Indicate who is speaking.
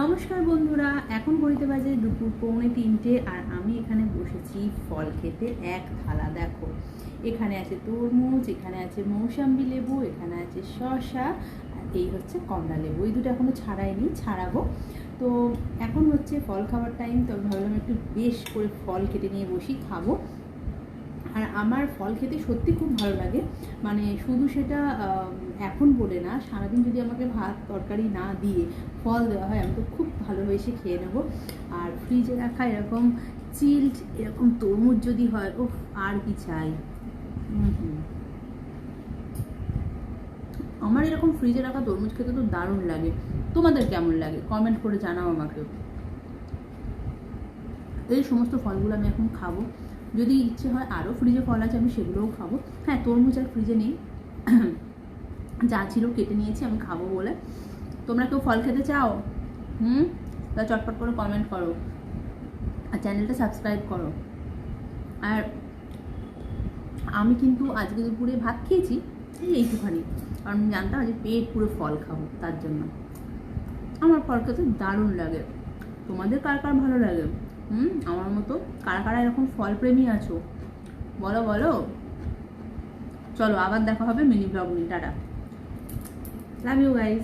Speaker 1: নমস্কার বন্ধুরা, এখন ঘড়িতে বাজে দুপুর পৌনে তিনটে আর আমি এখানে বসেছি ফল খেতে এক থালা, দেখো। এখানে আছে তরমুজ, এখানে আছে মৌসাম্বি লেবু, এখানে আছে শসা আর এই হচ্ছে কমলা লেবু। এই দুটো এখনও ছাড়াইনি, ছাড়াবো। তো এখন হচ্ছে ফল খাওয়ার টাইম তো ভাবলাম একটু বেশ করে ফল কেটে নিয়ে বসি, খাব। আর আমার ফল খেতে সত্যি খুব ভালো লাগে। মানে শুধু সেটা এখন বলে না, সারাদিন যদি আমাকে ভাত তরকারি না দিয়ে ফল দেওয়া হয়, আমি তো খুব ভালোবেসে খেয়ে নেব। আর ফ্রিজে রাখা এরকম চিল্ড, এরকম তরমুজ যদি হয় ও আর কি চাই। আমার এরকম ফ্রিজে রাখা তরমুজ খেতে তো দারুণ লাগে। তোমাদের কেমন লাগে? কমেন্ট করে জানাও আমাকে। এই সমস্ত ফলগুলো আমি এখন খাব। যদি ইচ্ছে হয় আরও ফ্রিজে ফল আছে, আমি সেগুলোও খাব। হ্যাঁ তরমুজ আর ফ্রিজে নেই। যা ছিল কেটে নিয়েছি, আমি খাব বলে। তোমরা কেউ ফল খেতে চাও? হুম? তা চটপট করে কমেন্ট করো। আর চ্যানেলটা সাবস্ক্রাইব করো। আর আমি কিন্তু আজকে দুপুরে ভাত খেয়েছি, এই এইটুখানি কারণ আমি জানতাম যে পেট পুরো ফল খাব, তার জন্য। আমার ফল খেতে দারুণ লাগে। তোমাদের কার কার ভালো লাগে? হুম, আমার মতো? কারা কারা এরকম ফল প্রেমী আছো? বলো বলো। চলো, আবার দেখা হবে মিনি ব্লগ নিয়ে। টাটা। Love you guys